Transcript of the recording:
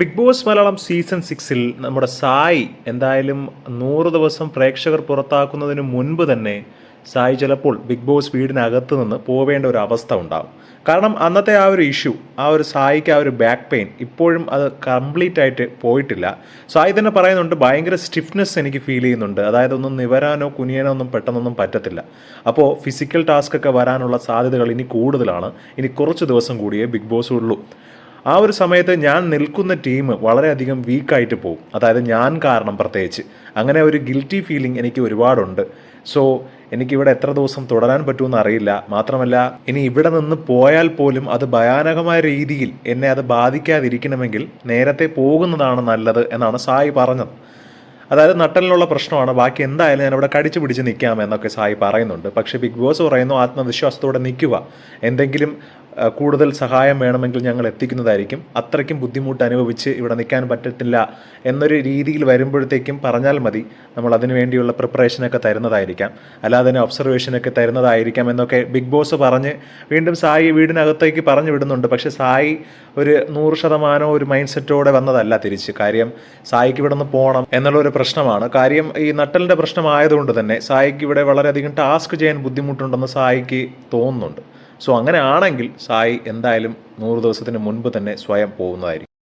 Big boss Malayalam season സിക്സിൽ നമ്മുടെ സായി എന്തായാലും നൂറ് ദിവസം പ്രേക്ഷകർ പുറത്താക്കുന്നതിന് മുൻപ് തന്നെ സായി ചിലപ്പോൾ ബിഗ് ബോസ് വീടിനകത്ത് നിന്ന് പോവേണ്ട ഒരു അവസ്ഥ ഉണ്ടാവും. കാരണം അന്നത്തെ ആ ഒരു ഇഷ്യൂ ആ ഒരു സായിക്ക് ആ ഒരു ബാക്ക് പെയിൻ ഇപ്പോഴും അത് കംപ്ലീറ്റ് ആയിട്ട് പോയിട്ടില്ല. സായി തന്നെ പറയുന്നുണ്ട് ഭയങ്കര സ്റ്റിഫ്നെസ് എനിക്ക് ഫീൽ ചെയ്യുന്നുണ്ട്. അതായത് ഒന്നും നിവരാനോ കുനിയാനോ ഒന്നും പെട്ടെന്നൊന്നും പറ്റത്തില്ല. അപ്പോൾ ഫിസിക്കൽ ടാസ്ക് ഒക്കെ വരാനുള്ള സാധ്യതകൾ ഇനി കൂടുതലാണ്. ഇനി കുറച്ച് ദിവസം കൂടിയേ ബിഗ് ബോസ് ഉള്ളൂ. ആ ഒരു സമയത്ത് ഞാൻ നിൽക്കുന്ന ടീം വളരെയധികം വീക്കായിട്ട് പോകും. അതായത് ഞാൻ കാരണം പ്രത്യേകിച്ച്. അങ്ങനെ ഒരു ഗിൽറ്റി ഫീലിംഗ് എനിക്ക് ഒരുപാടുണ്ട്. സോ എനിക്കിവിടെ എത്ര ദിവസം തുടരാൻ പറ്റുമെന്ന് അറിയില്ല. മാത്രമല്ല ഇനി ഇവിടെ നിന്ന് പോയാൽ പോലും അത് ഭയാനകമായ രീതിയിൽ എന്നെ അത് ബാധിക്കാതിരിക്കണമെങ്കിൽ നേരത്തെ പോകുന്നതാണ് നല്ലത് എന്നാണ് സായി പറഞ്ഞത്. അതായത് നട്ടലിനുള്ള പ്രശ്നമാണ്. ബാക്കി എന്തായാലും ഞാൻ ഇവിടെ കടിച്ചു പിടിച്ച് നിൽക്കാം എന്നൊക്കെ സായി പറയുന്നുണ്ട്. പക്ഷേ ബിഗ് ബോസ് പറയുന്നു ആത്മവിശ്വാസത്തോടെ നിൽക്കുക. എന്തെങ്കിലും കൂടുതൽ സഹായം വേണമെങ്കിൽ ഞങ്ങൾ എത്തിക്കുന്നതായിരിക്കും. അത്രയ്ക്കും ബുദ്ധിമുട്ട് അനുഭവിച്ച് ഇവിടെ നിൽക്കാൻ പറ്റത്തില്ല എന്നൊരു രീതിയിൽ വരുമ്പോഴത്തേക്കും പറഞ്ഞാൽ മതി. നമ്മൾ അതിനു വേണ്ടിയുള്ള പ്രിപ്പറേഷനൊക്കെ തരുന്നതായിരിക്കാം. അല്ലാതെ തന്നെ ഒബ്സർവേഷനൊക്കെ തരുന്നതായിരിക്കാം എന്നൊക്കെ ബിഗ് ബോസ് പറഞ്ഞ് വീണ്ടും സായി വീടിനകത്തേക്ക് പറഞ്ഞു വിടുന്നുണ്ട്. പക്ഷേ സായി ഒരു നൂറ് ശതമാനം ഒരു മൈൻഡ് സെറ്റോടെ വന്നതല്ല തിരിച്ച്. കാര്യം സായിക്ക് ഇവിടെ നിന്ന് പോകണം എന്നുള്ള ഒരു പ്രശ്നമാണ്. കാര്യം ഈ നട്ടലിന്റെ പ്രശ്നമായതുകൊണ്ട് തന്നെ സായിക്ക് ഇവിടെ വളരെയധികം ടാസ്ക് ചെയ്യാൻ ബുദ്ധിമുട്ടുണ്ടെന്ന് സായിക്ക് തോന്നുന്നുണ്ട്. സോ അങ്ങനെയാണെങ്കിൽ സായി എന്തായാലും നൂറ് ദിവസത്തിന് മുൻപ് തന്നെ സ്വയം പോകുന്നതായിരിക്കും.